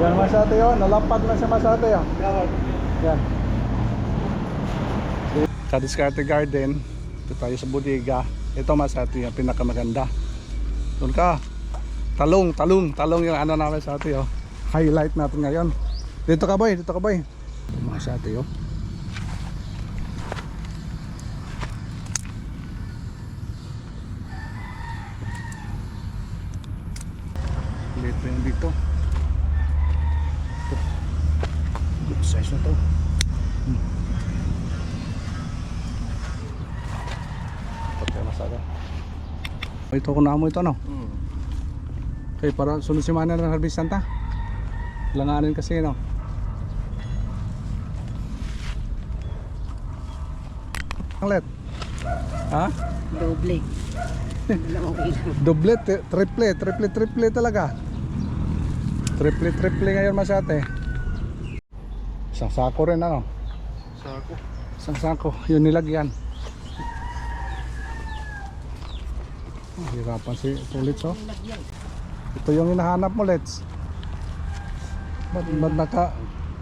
Yan masate yun, nalampag na siya masate yun. Yan. Kadiskarte Garden, ito tayo sa bodega. Ito masate yung pinakamaganda. Doon ka. Talong, talong, talong yung ano namin sa ate oh. Highlight natin ngayon. Dito ka boy, dito ka boy. Ito mga sa ate oh. Liit pa yung dito. Ito. Good size na to. Hmm. Ito kaya masada. Ito ko na mo ito no. Okay, para sunod si Mana ng harvest ta. Langanin kasi no. Anglet. Ha? Doble. Doble, tri- triple, triple, triple talaga. Triple, triple ngayon masate. Isang sako rin ano. Sako. Isang sako, yun nilagyan. Hirapan si Tulits oh. Ito yung hinahanap mo, Let's. Ba't, ba't naka,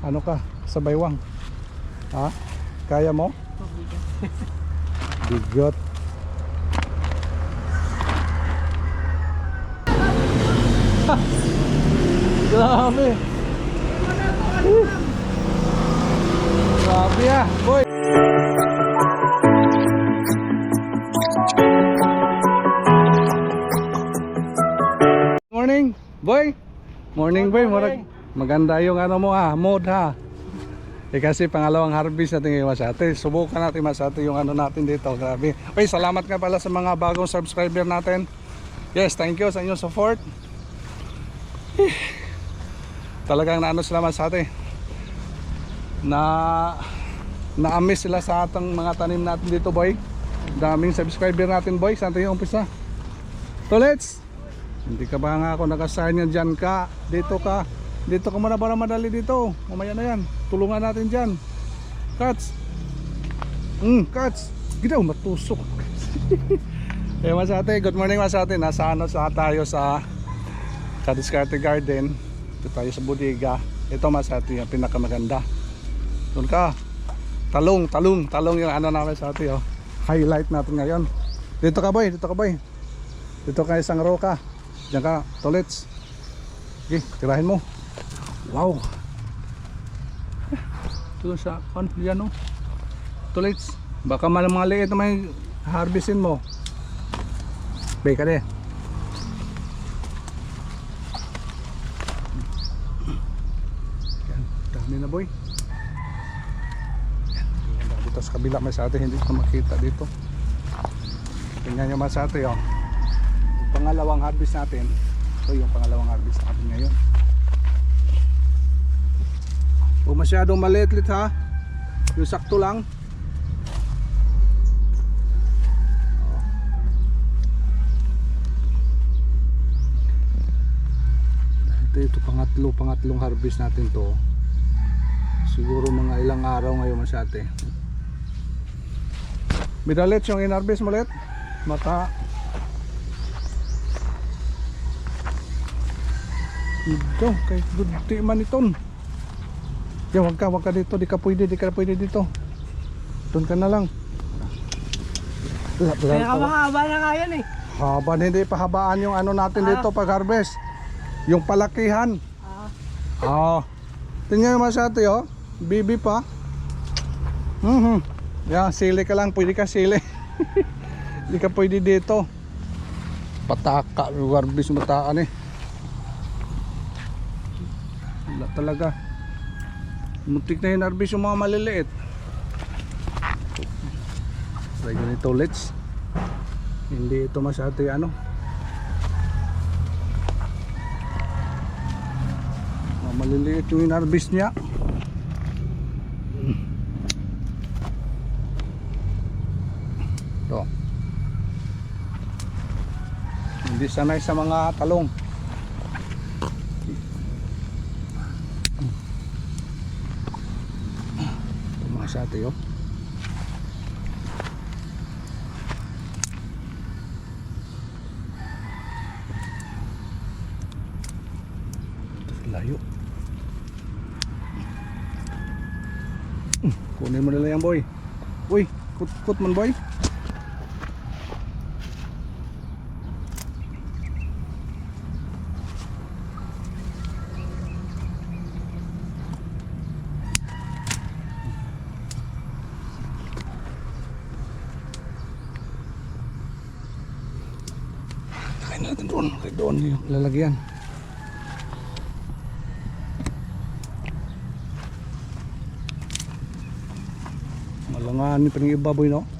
ano ka, sa baywang? Ha? Kaya mo? Bigot. Grabe. Grabe ah, boy. Morning, boy. Morning, boy. Morning. Maganda yung ano mo ha, mood ha. Eh kasi pangalawang harvest natin ngayon masate. Subukan natin masate yung ano natin dito. Grabe. Okay, salamat nga pala sa mga bagong subscriber natin. Yes, thank you sa inyong support. Eh, Talagang naano sila masate. Na na-amaze sila sa atang mga tanim natin dito, boy. Daming subscriber natin, boy. Saan tayo umpisa? Tolets! Hindi ka ba nga ako nakasign yan dyan ka? Dito ka. Dito ka muna para madali dito. Mamaya na yan. Tulungan natin dyan. Cuts. Hmm, cuts. Ginaw, matusok. eh, masate. Good morning, masate. Nasa ano sa tayo sa Kadiskarte Garden. Ito tayo sa bodega. Ito masate yung pinakamaganda. Doon ka. Talong, talong, talong yung ano namin sa ate oh. Highlight natin ngayon. Dito ka boy, dito ka boy. Dito ka isang row ka. Diyan ka, tolets. Okay, tirahin mo. Wow. Ito sa kan yan oh. Tolets. Baka malang mga liit na may harvestin mo. Bay ka de. Yan, dami na boy. Yan, dito sa kabila may sa atin hindi ko makita dito. Tingnan nyo mga sa atin oh. Pangalawang harvest natin. Ito yung pangalawang harvest natin ngayon. Huwag masyadong maliit-lit ha. Yung sakto lang. Ito ito pangatlo, pangatlong harvest natin to. Siguro mga ilang araw ngayon masyate. Midalit yung in-harvest mo ulit. Mata. Ito, kay Dudti man iton. Yan, wag ka, wag ka dito. Di ka pwede, di ka pwede dito. Doon ka na lang. Wala, wala, Kaya mahaba na nga yan eh. Haba, hindi pahabaan yung ano natin Ah. dito pag harvest. Yung palakihan. Ah, Ah. Tingnan mo sa ate, oh. Bibi pa. Mhm. Yan, sili ka lang. Pwede ka sili. Hindi ka pwede dito. Pataka. Garbis mataan eh. Wala talaga. Muntik na arbis yung mga maliliit. Try ganito let's. Hindi ito masyado ano. Ah, maliliit yung inarbis niya ito hindi sanay sa mga talong tiểu layo nên mo nila yan boy ui, kut kut man boy doon yung lalagyan. Malangan pa ng iba boy no?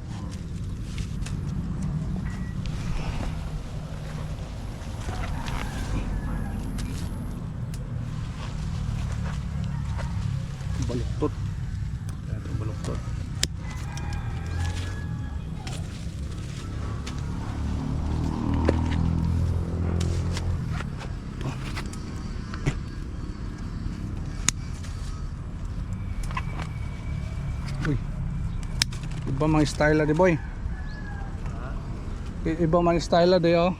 Iba mga style di boy. I- Iba mga style di oh.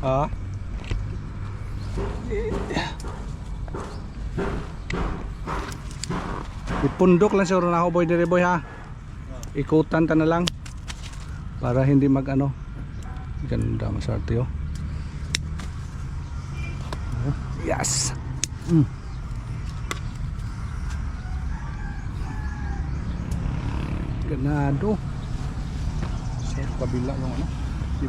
ha? Ipundok lang siguro na ako boy dire boy ha. Ikutan ta na lang para hindi mag ano. Ganda masarte oh. Yes. Ganado. Sa kabila yung ano, di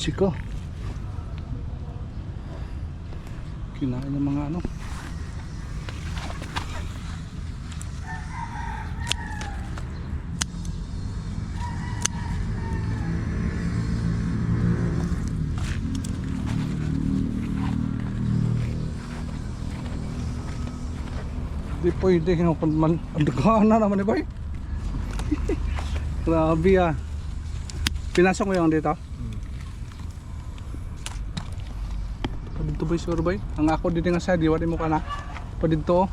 Ko. Kinain ng mga ano. Di pwede kinukun man. Ang dugaan na naman ni boy. Grabe ah. Pinasok mo yung dito? Sure boy. Ang ako dito nga sa di wala mo ka na. Pa dito.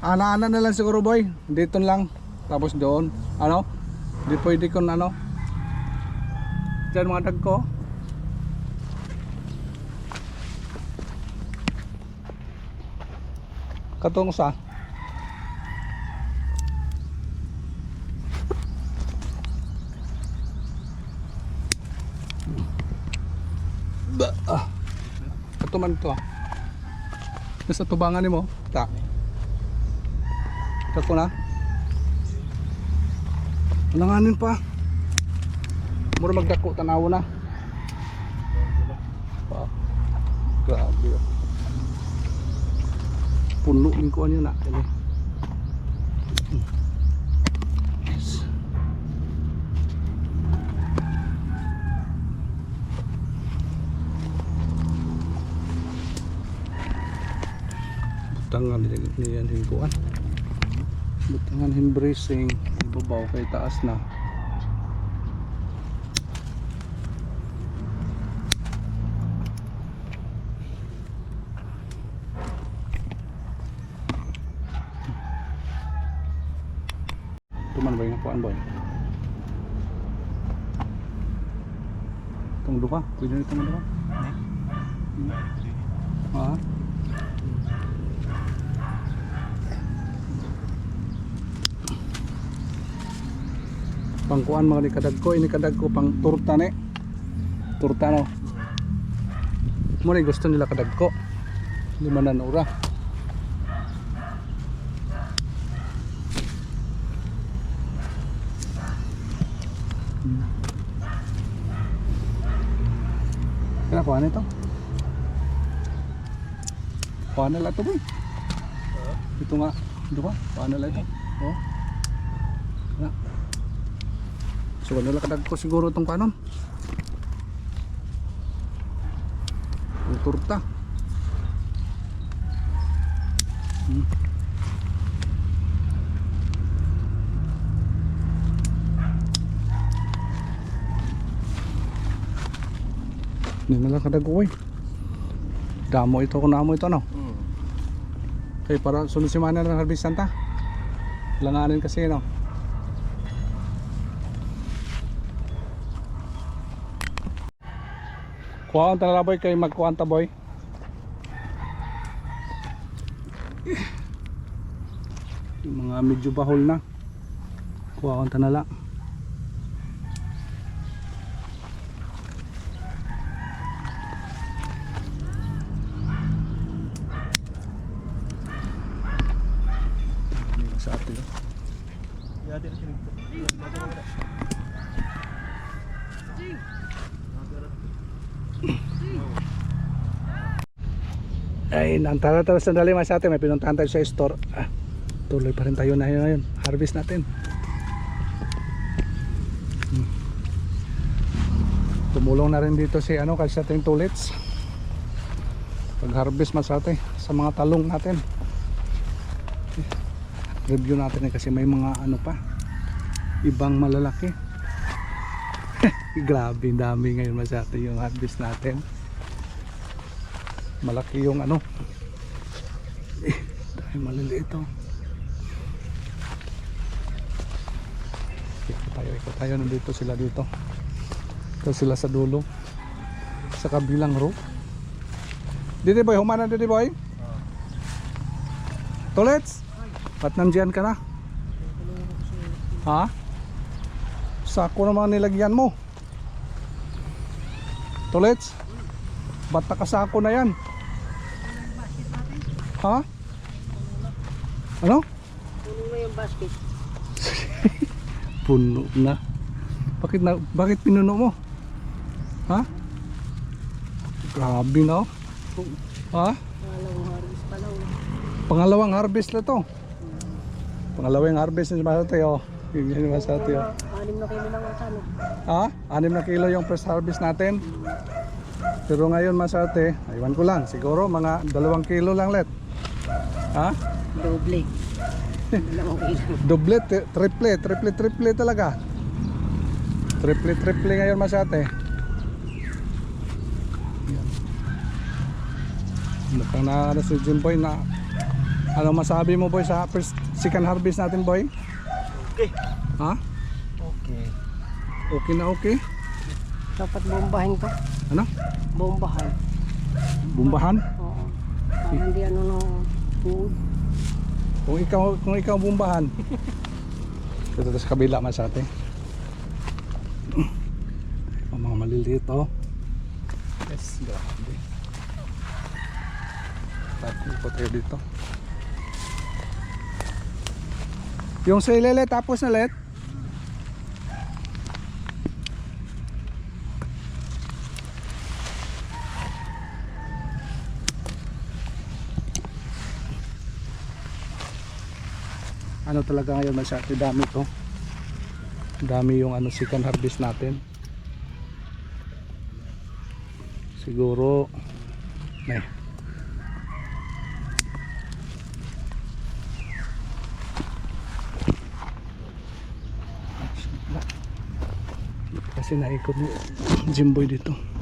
Ana-ana na lang siguro boy. Dito lang. Tapos doon. Ano? Di pwede kung ano. Diyan mga dag ko. Katong sa Ba ah. Ito man to ah. Nasa tubangan mo. Ta. Ito ko na. Langanin pa. Mura magdako tanaw na. Pa. Grabe. oh. Puno kuhan yun na. Kaya. Butangan niyan yung kuhan. Butangan yung bracing. Ibabaw kay taas na. Tuman ba yung kuhan boy? Itong duka? Pwede na itong duka? Ha? Pangkuan mga ni kadag ko, ini kadag ko pang turta ni. Turta no. Mo ni gusto nila kadag ko. Lima na ura. Kaya kuha nito. Kuha na lang ito boy. Ito nga. Ito ba? Kuha na lang ito. Oh. Na. So wala lang kadag ko siguro itong kanon. Yung turta. Hmm. Hindi na lang kadag ko eh. Damo ito kung namo ito no. Kaya para sunod semana ng harvestan ta. Langanin kasi no. Kuha ang talala boy kay magkuha ta boy. Yung mga medyo bahol na. Kuha ang tanala. Hindi sa atin. oh. Ay, nantara tara sandali mas ate, may pinuntahan tayo sa store. Ah, tuloy pa rin tayo na yun ngayon. Harvest natin. Hmm. Tumulong na rin dito si ano kasi ating tulits. Pag harvest mas ate sa mga talong natin. Review natin eh, kasi may mga ano pa ibang malalaki. Grabe, dami ngayon mas ate yung harvest natin malaki yung ano dahil maliliit oh ikot tayo ikot tayo nandito sila dito ito sila sa dulo sa kabilang row Didi boy, humana didi boy Tolets Ba't nandyan ka na? Ha? Sako naman nilagyan mo Tolets Ba't nakasako na yan? Ha? Ano? Puno mo yung basket. Puno na. Bakit na bakit pinuno mo? Ha? Grabe na. oh. Ha? Walang harvest pa lang. Pangalawang harvest na to. Pangalawang harvest na sa tayo. Yung yan naman sa tayo. Anim na kilo lang ang tano. Ha? Anim na kilo yung first harvest natin. Pero ngayon masate, aywan ko lang, siguro mga dalawang kilo lang let. Ha? Doble. Doble, tri- triple, triple, triple talaga. Triple, triple ngayon masate. Yan. Mukhang na ano si Jimboy na ano masabi mo boy sa first second harvest natin boy? Okay. Ha? Okay. Okay na okay? Dapat bombahin to. Ano? Bombahan. Bumbahan? Oo. Para hindi ano no food. Kung ikaw kung ikaw bumbahan. Ito sa kabila man sa atin. Ang mga maliliit oh. Yes, grabe. Tapos po tayo dito. Yung sa ilele tapos na let. Ano talaga ngayon masyado dami to. Dami yung ano second harvest natin. Siguro may. Kasi naikot ni Jimboy dito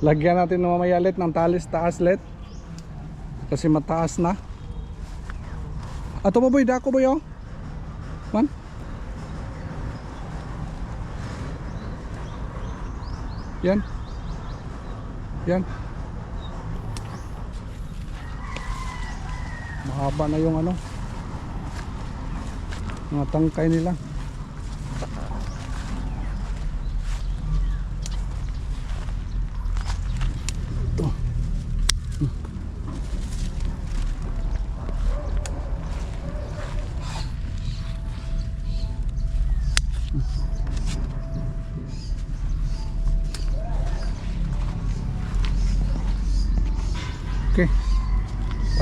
Lagyan natin mamaya let ng talis taas let. Kasi mataas na. Ato mo boy, dako boy oh. Man. Yan. Yan. Mahaba na yung ano. Mga tangkay nila.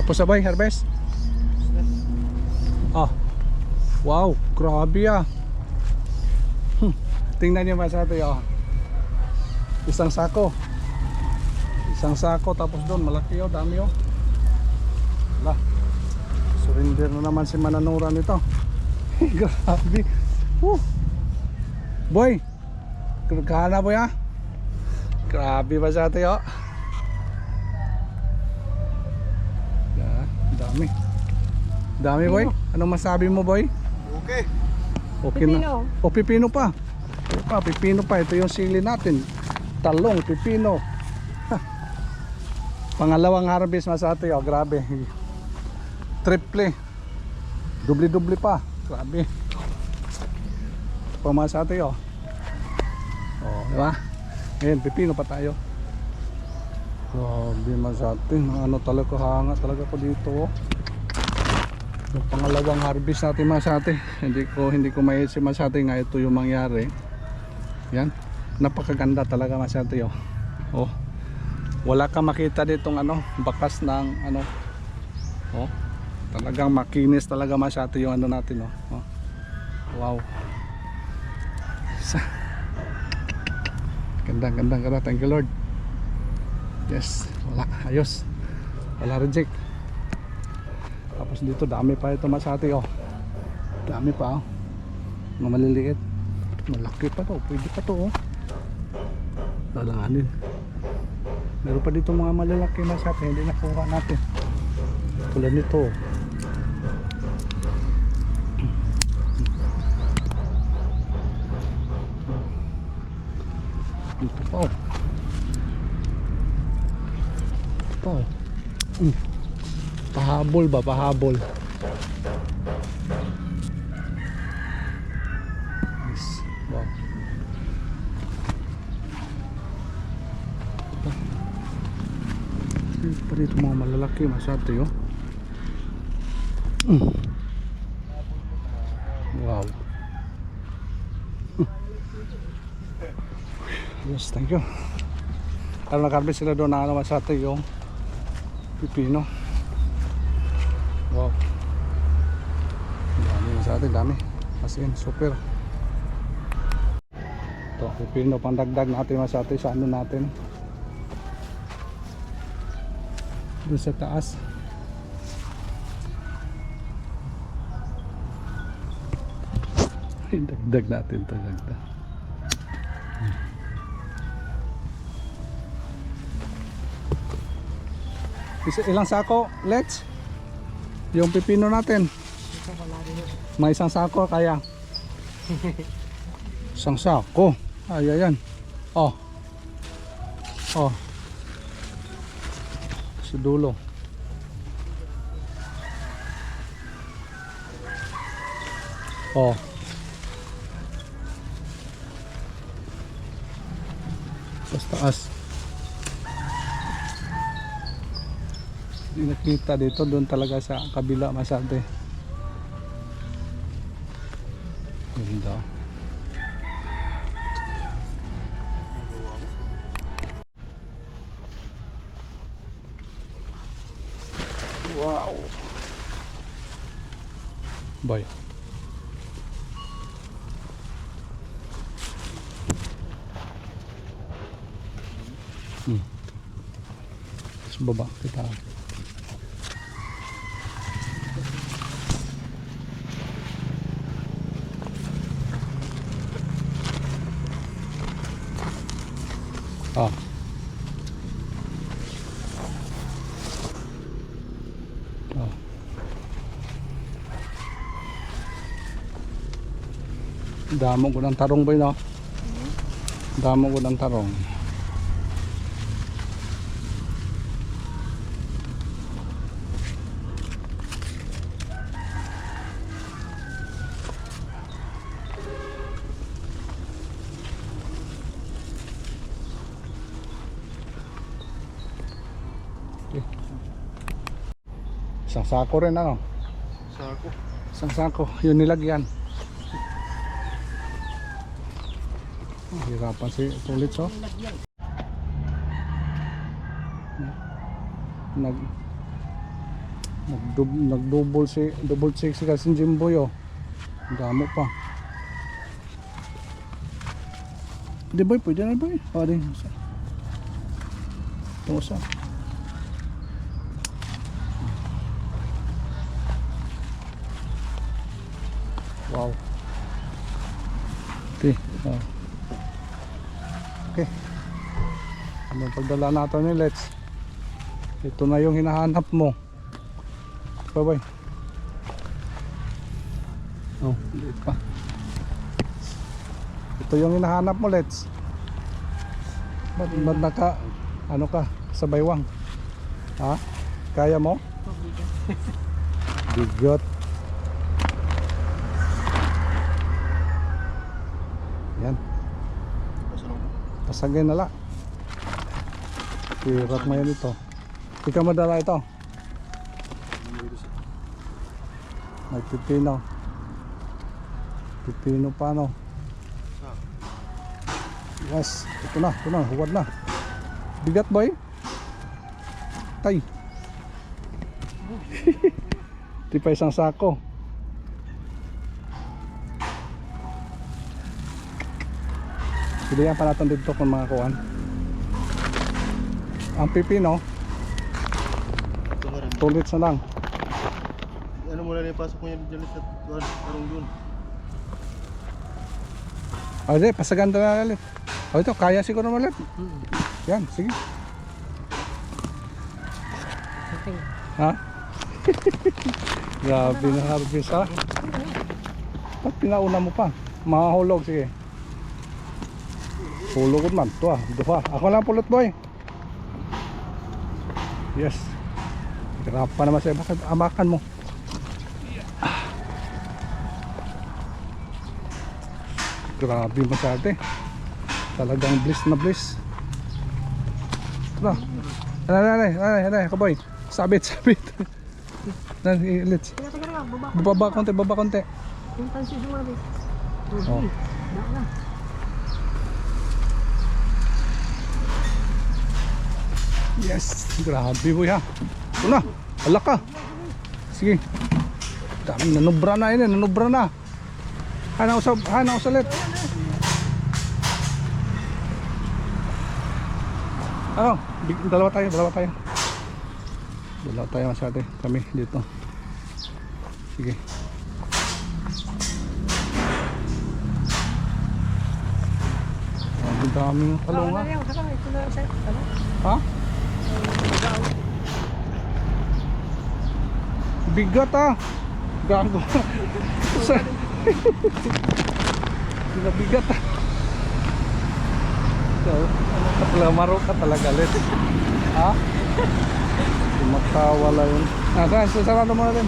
Tapos sabay, harvest. Ah. Wow, grabe ah. Hmm. Tingnan niyo mas ate oh. Isang sako. Isang sako tapos doon malaki oh, dami oh. Wala. Surrender na naman si Mananura nito. grabe. Woo. Boy. Kagana boy ah. Grabe ba sa ate oh. Yeah, dami. Dami boy. Anong masabi mo boy? Okay. Okay na. Pipino. O pipino pa. Ito pa, pipino pa. Ito yung sili natin. Talong, pipino. Ha. Pangalawang harvest mas ate. Oh, grabe. Triple. Dubli-dubli pa. Grabe. Ito pa mas ate. Oh. Oh, di ba? Ngayon, pipino pa tayo. Grabe mas ate. Ano talaga hanga talaga ko dito. Oh. Yung pangalawang harvest natin masate hindi ko hindi ko maiisip masate nga ito yung mangyari. Yan. Napakaganda talaga masate oh. oh. Wala kang makita ditong ano bakas ng ano. Oh. Talagang makinis talaga masate yung ano natin oh, oh. wow. Ganda ganda ganda. Thank you lord. Yes. Wala. Ayos. Wala reject tapos dito dami pa ito masati oh. Dami pa oh. Mga maliliit. Malaki pa to. Pwede pa to oh. Lalanganin. Meron pa dito mga malalaki masati. Hindi nakuha natin. Tulad nito. oh. Dito pa oh. Dito pa oh. Mm. Pahabol ba? Pahabol. Yes. Wow. Pa dito mga malalaki masyado yun. Mm. Wow. Hmm. Yes, thank you. Ano nakarbit sila doon na ano masyado yung pipino. Wow. Dami sa atin, dami. As in, super. Ito, pipino pandagdag natin mas atin sa ano natin. Doon sa taas. Dagdag natin ito, dagdag. Isa, ilang sako, let's? Yung pipino natin. May isang sako kaya. Isang sako. Ay, ayan. Oh. Oh. Sa dulo. Oh. Sa taas. Nakita dito doon talaga sa kabila masyado ganda. Wow. Boy. Hmm. sa baba kita Ah. Ah. Damo ko ng tarong boy no? Damo ko ng tarong. Isang sako rin ano? Sako. Isang sako, yun nilagyan. Oh, hirapan si Tulit so. Nag Nagdub, nagdouble si double kasi si Jimboy oh. Damo pa. Pwede boy, pwede na boy. O, di. Ito Oh. Okay. Ano pagdala natin ni Let's. Ito na yung hinahanap mo. Bye bye. Oh, liit pa. Ito yung hinahanap mo, Let's. Ba't, ba't naka, ano ka, sa baywang? Ha? Kaya mo? Bigot. Yan. Pasagay na la. Hirap mo yan ito. Ikaw madala ito. May pipino. Pipino pa no. Yes, ito na, ito na, huwad na. Bigat boy. Tay. Di pa isang sako. Pilihan pa natin dito kung mga kuhan. Ang pipino, tulit na lang. Ano muna na ipasok mo yan dyan sa tuwan, karong dun. O di, pasaganda na ulit. O ito, kaya siguro ulit. Hmm. Yan, sige. Okay. Ha? Grabe na harvest ha. Ba't pinauna mo pa? Mahulog, sige. Ko man. Ito ah, duha. Ako lang pulot boy. Yes. Hirap pa naman sa'yo. Bakit amakan mo? Grabe masyado eh. Talagang bliss na bliss. Ito. Ano, ano, ano, ano, ano, kaboy. Sabit, sabit. Let's. Baba. Konti, baba konti. Yung tansi sumabi. Oh. Okay. Baka. Yes, grabe boy ha. Ito na, alak ka. Sige. Dami, nanubra na yun, eh, nanubra na. Hana usap, hana usalit. Ano, big- dalawa tayo, dalawa tayo. Dalawa tayo masyado, kami dito. Sige. Ang daming kalunga. Ano na sa ano? Ha? Bigat ah. Gago. Sa Bigat ah. So, ka talaga let. Ha? Makawala yun. Ah, saan? Sasarado mo natin.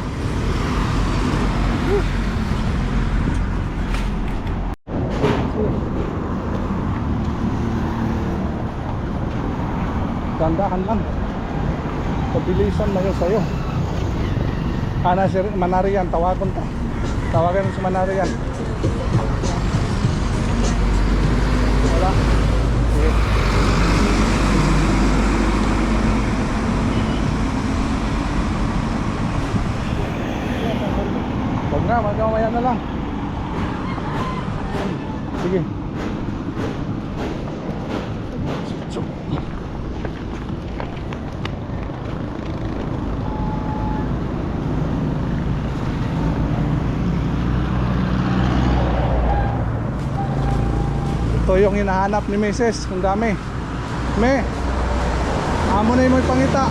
Dandahan lang. Pabilisan na yun sa'yo. Ana si Manarian, tawagon ka. Tawagan mo si Manarian. Wala. Huwag na, magkamaya na lang. Sige. Yung hinahanap ni Mrs. Ang dami. Me, amo na yung pangita.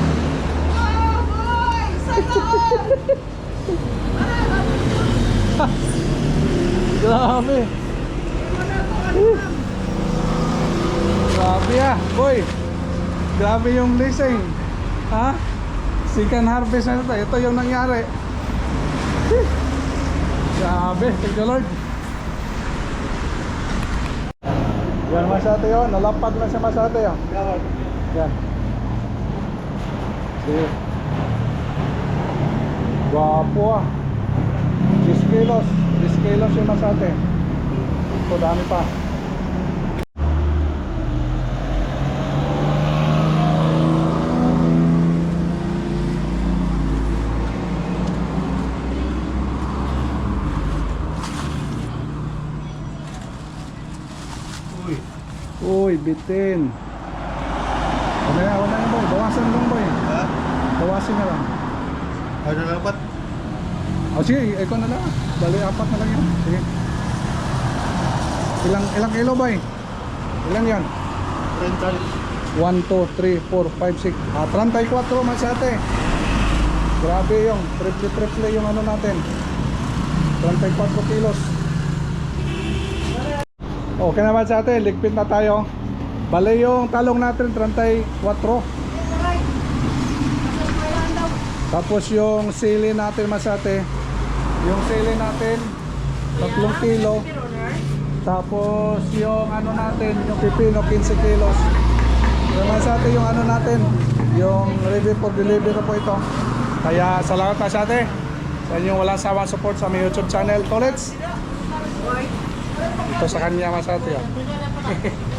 Grabe. Grabe ah, boy. Grabe yung blessing. Ha? Second harvest na ito. Ito yung nangyari. Grabe, thank the Lord. Yan masate yun, nalapag na siya masate yun. Yan. Sige. Gwapo ah. 10 kilos. 10 kilos yung masate. Ito dami pa. Bitin. Wala na, wala na boy. Bawasan lang boy. Ha? Bawasin na lang. Ano na dapat? O sige, ikaw na lang. Bali, apat na lang yun. Sige. Ilang, ilang kilo boy? Ilan yan? Rental. 1, 2, 3, 4, 5, 6 ah, 34 mas ate grabe yung triple triple yung ano natin 34 kilos okay naman sa ate ligpit na tayo bale yung talong natin 34 tapos yung sili natin mas ate yung sili natin 3 kilo tapos yung ano natin yung pipino 15 kilos sa atin yung ano natin, yung review for delivery po ito. Kaya salamat pa sa sa inyong walang sawang support sa aming YouTube channel, Tolets. Ito sa kanya mas ate.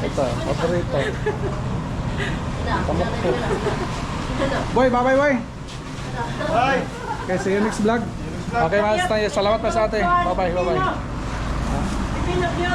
Ito, paborito. Tamok po. Boy, bye-bye boy. Bye! Okay, see you next vlog. Okay, mas tayo. Salamat pa sa atin. Bye-bye, bye-bye. Ipinap niyo.